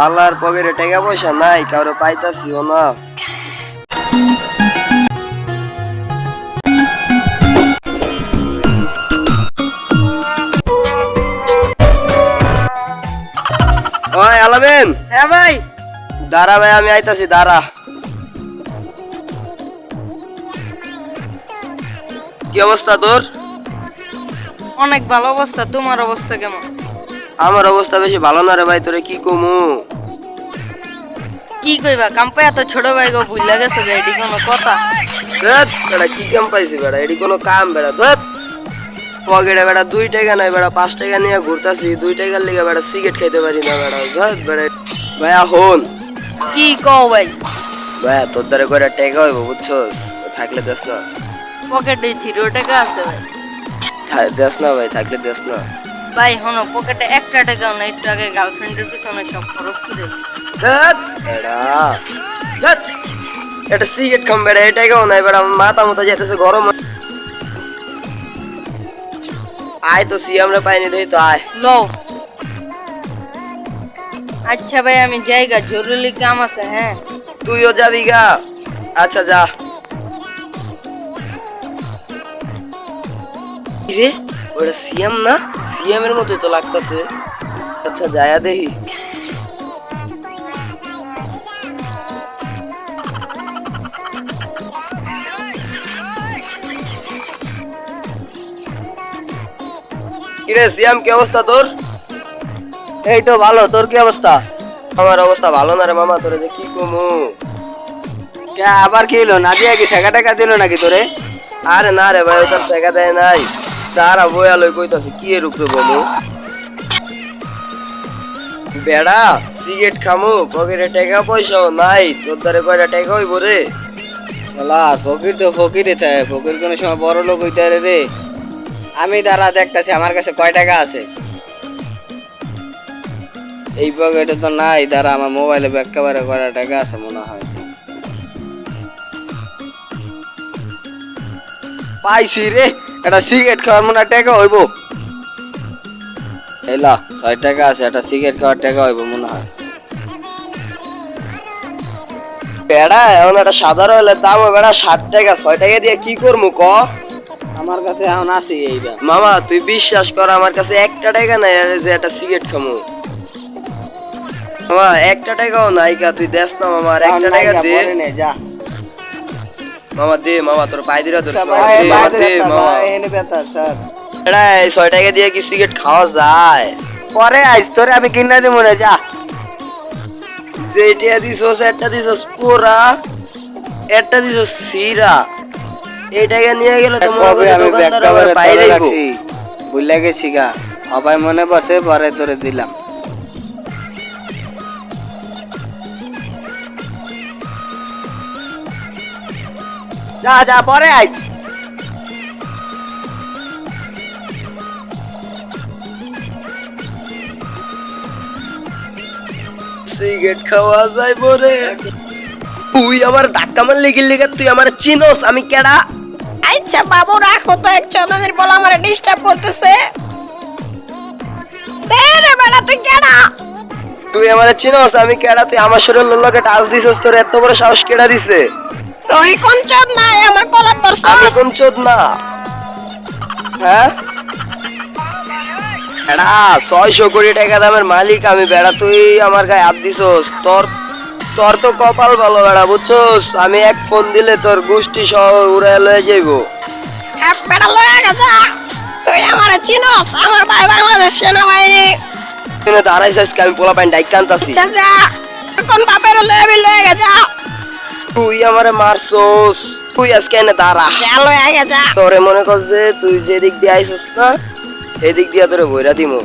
শালার পকেটে টাকা পয়সা নাই কারও পাইতাছিও না। ওই আলামিন। হ্যাঁ ভাই। দাঁড়া ভাই আমি আইতাছি দাঁড়া। কি অবস্থা তোর? অনেক ভালো অবস্থা তোমার অবস্থা কেমন? আমার অবস্থা বেশি ভালো না রে ভাই তোরে কি কমু? কি কইবা কাম্পা এত ছোট ভাই গো বুঝলা গেছে যে এটি কোনো কথা? ধ্যাৎ, বেটা কি কাম পাইছি বেটা এটি কোনো কাম বেটা ধত পকেটে বেটা দুই টাকা নাই বেটা পাঁচ টাকা নিয়ে ঘুরতাছি দুই টাকার লিগে বেটা সিগারেট খাইতে পারি না বেটা ধত বেটা ভাইয়া হন। কি কও ভাই? ভাইয়া তোর দ্বারা করে টাকা হইব বুঝছস? থাকলে দেস না। পকেটে জিরো টাকা আছে ভাই। দেস না ভাই থাকলে দেস না। ভাই হনো পকেটে একটা টাকাও নাই একটু আগে গার্লফ্রেন্ডের পিছনে সব খরচ করে। এটা সিগারেট খাম বেটা এই টাকাও নাই আমার মাথা মতো যেতেছে গরম আয় তো সিয়ামরা পাইনি দেই তো আয়। লও। আচ্ছা ভাই আমি জায়গা জরুরি কাম আছে হ্যাঁ? তুইও যাবি গা। আচ্ছা যা। রে? ওটা সিএম না? সিএম এর মতোই তো লাগতেছে। আচ্ছা যায়া দেখি। কিরে, সিএম, কি অবস্থা তোর? এই তো ভালো, তোর কি অবস্থা? আমার অবস্থা ভালো না রে মামা, তোরে যে কি কমু? আবার কি হলো নাদিয়া কি ঠেকা টেকা দিল নাকি তোরে? আরে না রে ভাই ওটা টাকা দেয় নাই। তারা বয়া লই কইতাছে, কি এর উপরে বলু? বেড়া, সিগারেট খামু, পকেটে টাকা পয়সাও নাই, তোর দ্বারে কয়টা টাকা হইব রে? শালা ফকির তো ফকিরই থাকে, ফকির কোনো সময় বড় লোক হইতে রে। আমি দাঁড়া, দেখতাছি, আমার কাছে কয় টাকা আছে? এই পকেটে তো নাই, দাঁড়া, আমার মোবাইলে একেবারে কয়টা টাকা আছে মনে হয়। পাইছি রে। একটা সিগারেট খাওয়ার মনে হয় টাকা হইব। এলা ছয় টাকা আছে একটা সিগারেট খাওয়ার টাকা হইব মনে হয়। বেড়া এখন একটা সাধারণ হলে দাম বেড়া ষাট টাকা ছয় টাকা দিয়ে কি করব ক? আমার কাছে এখন আছে এইটা মামা তুই বিশ্বাস কর আমার কাছে একটা টাকা নাই যে একটা সিগারেট খামু। মামা একটা টাকাও নাই তুই দেখ না মামা একটা টাকা দে। যা। মামা দে মামা তোর পায়ে দিরা তোর ভাই, দে, মামা এনে বেতা, স্যার। বেড়া এই টাকা দিয়ে কি সিগারেট খাওয়া যায়? পরে আইস তোরে আমি কিনা দিব না যা। যেটা দিছস একটা দিছস পুরা একটা দিছস সিরা নিয়ে গেলে তো কবে আমি বাইরে রাখছি? ভুলে গেছি গা। সবাই মনে পড়ছে পরে তোরে দিলাম। যা যা পরে আইস সিগারেট খাওয়া যায় বরে তুই আমার ধাক্কা মারলে গেলি তুই আমার চিনোস আমি কেডা? আচ্ছা বাবু রাখো তো এক চৌধুরীর বলা আমার ডিস্টার্ব করতেছে। তুই কেডা? তুই আমার চিনোস আমি কেডা? তুই আমার শরীরের লোকে টাচ দিছস তোর এত বড় সাহস কেডা দিছে? তুই কোন চোদ নাই? আমার কলার তোর আমি কোন চোদ না। হ্যাঁ? এডা ছয়শো কোটি টাকা দামের মালিক আমি বেড়া তুই আমার গায়ে হাত দিছস। তোর তোর তো কপাল ভালো বেড়া বুঝছস? আমি এক ফোন দিলে তোর গোষ্ঠী সহ উড়ে লয়ে যাইবো। বেটা লয়ে গেছে তুই আমার চিনস? আমার ভাই বাংলাদেশ সেনাবাহিনী। তুই দাঁড়াইছিস আমি পোলা পাইন ডাইক কান্তাছি। চাচা কোন বাপের লয়ে লয়ে গেছে তুই আমারে মারছস। তুই আজকে এনে দাঁড়া। যা আগে যা তোরে মনে কর যে তুই যে দিক দিয়ে আইছস না এদিক দিয়ে তোরে বইরা দিমু।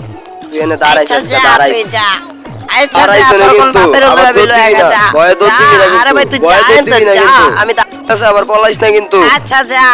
তুই এনে দাঁড়াই যা আচ্ছা যা। আমি আবার পলাইস না কিন্তু। আচ্ছা যা।